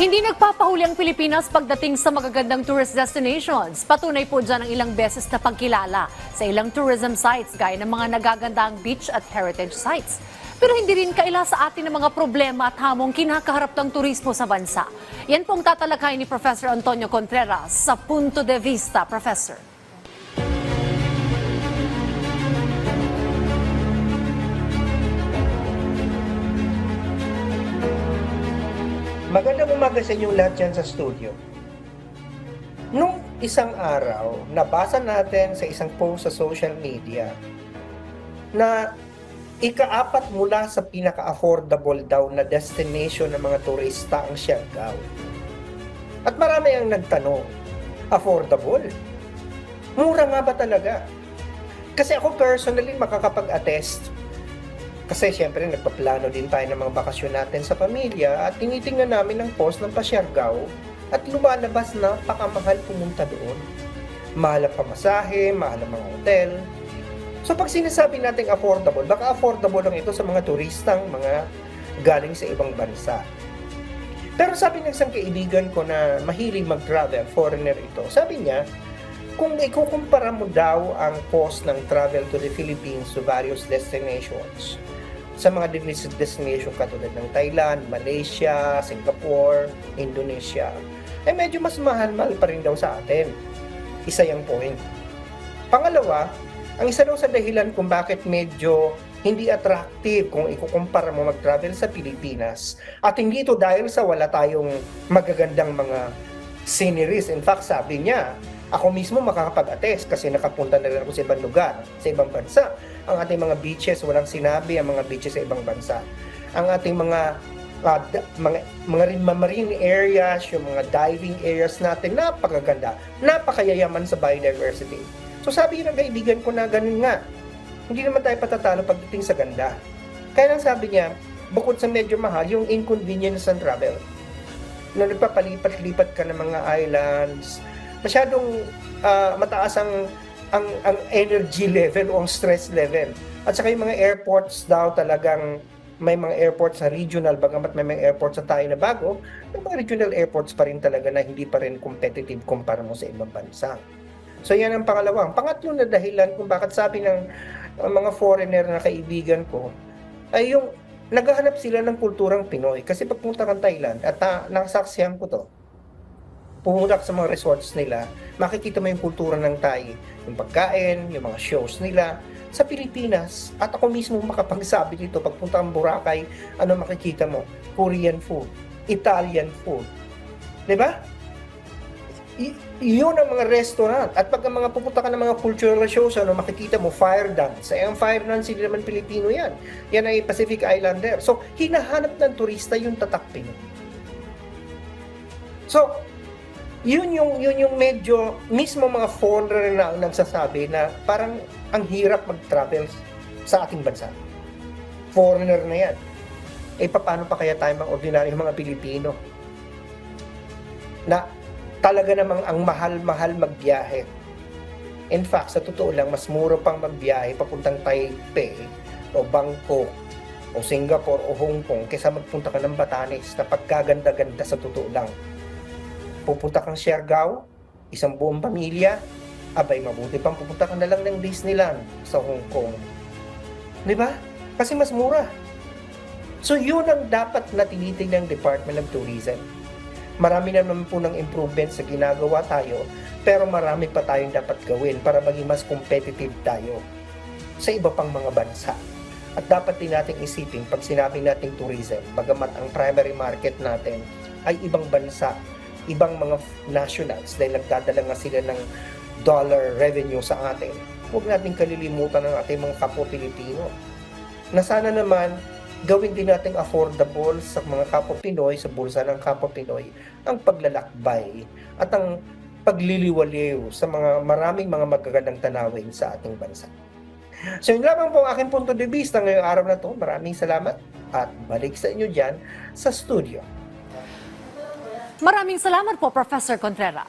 Hindi nagpapahuli ang Pilipinas pagdating sa magagandang tourist destinations. Patunay po dyan ang ilang beses na pagkilala sa ilang tourism sites gaya ng mga nagagandang beach at heritage sites. Pero hindi rin kaila sa atin ng mga problema at hamong kinakaharap ng turismo sa bansa. Yan pong tatalakay ni Professor Antonio Contreras sa Punto de Vista, Professor. Magandang umaga sa inyong lahat dyan sa studio. Nung isang araw, nabasa natin sa isang post sa social media na ikaapat mula sa pinaka-affordable daw na destination ng mga turista ang Siargao. At marami ang nagtanong, affordable? Mura nga ba talaga? Kasi ako personally makakapag-attest kasi syempre nagpaplano din tayo ng mga bakasyon natin sa pamilya at tinitingnan namin ang post ng Pasiargao at lumalabas na pakamahal pumunta doon. Mahal ang pamasahe, mahal ang mga hotel. So pag sinasabi nating affordable, baka affordable lang ito sa mga turistang mga galing sa ibang bansa. Pero sabi ng isang kaibigan ko na mahilig mag-travel, foreigner ito, sabi niya, kung ikukumpara mo daw ang cost ng travel to the Philippines to various destinations, sa mga des- destination katulad ng Thailand, Malaysia, Singapore, Indonesia, eh medyo mas mahal-mahal pa rin daw sa atin. Isa yung point. Pangalawa, ang isa daw sa dahilan kung bakit medyo hindi attractive kung ikukumpara mo mag-travel sa Pilipinas at hindi ito dahil sa wala tayong magagandang mga sceneries. In fact, sabi niya, ako mismo makakapag-attest kasi nakapunta na rin ako sa ibang lugar, sa ibang bansa. Ang ating mga beaches, walang sinabi ang mga beaches sa ibang bansa. Ang ating mga uh, mga mga rin marine areas, yung mga diving areas natin, napakaganda, napakayayaman sa biodiversity. So sabi ng kaibigan ko na ganun nga, hindi naman tayo patatalo pagdating sa ganda. Kaya lang sabi niya, bukod sa medyo mahal, yung inconvenience ng travel. Na nagpapalipat-lipat ka ng mga islands, masyadong ah, mataas ang, ang ang energy level o ang stress level. At saka yung mga airports daw talagang may mga airports sa regional, bagamat may mga airports sa tayo na bago, may mga regional airports pa rin talaga na hindi pa rin competitive kumpara mo sa ibang bansa. So yan ang pangalawa. Ang pangatlo na dahilan kung bakit sabi ng mga foreigner na kaibigan ko, ay yung naghahanap sila ng kulturang Pinoy. Kasi pagpunta kang Thailand, at uh, nasaksihan ko to, pumunta ka sa mga resorts nila, makikita mo yung kultura ng Thai, yung pagkain, yung mga shows nila. Sa Pilipinas, at ako mismo makapagsabi dito, pagpunta ang Boracay, ano makikita mo? Korean food, Italian food. Di ba? Y- yun ang mga restaurant. At pag ang mga pupunta ka ng mga cultural shows, ano makikita mo, fire dance. Eh, ang fire dance, hindi naman Pilipino yan. Yan ay Pacific Islander. So, hinahanap ng turista yung tatak Pinoy. So, yun yung yun yung medyo mismo mga foreigner na ang nagsasabi na parang ang hirap mag-travel sa ating bansa. Foreigner na yan. Eh paano pa kaya tayo mga ordinaryong mga Pilipino? Na talaga namang ang mahal-mahal magbiyahe. In fact, sa totoo lang, mas mura pang magbiyahe papuntang Taipei o Bangkok o Singapore o Hong Kong kaysa magpunta ka ng Batanes na pagkaganda-ganda sa totoo lang pupunta kang Siargao, isang buong pamilya, abay mabuti pang pupunta ka na lang ng Disneyland sa Hong Kong. Di ba? Kasi mas mura. So yun ang dapat na tinitingnan ng Department of Tourism. Marami na naman po ng improvements sa ginagawa tayo, pero marami pa tayong dapat gawin para maging mas competitive tayo sa iba pang mga bansa. At dapat din nating isipin pag sinabing nating tourism, bagamat ang primary market natin ay ibang bansa, ibang mga nationals dahil nagdadala nga sila ng dollar revenue sa atin. Huwag nating kalilimutan ang ating mga kapwa Pilipino. Na sana naman gawin din nating affordable sa mga kapwa Pinoy, sa bulsa ng kapwa Pinoy, ang paglalakbay at ang pagliliwaliw sa mga maraming mga magagandang tanawin sa ating bansa. So yun lamang po ang aking punto de vista ngayong araw na to. Maraming salamat at balik sa inyo dyan sa studio. Maraming salamat po, Professor Contreras.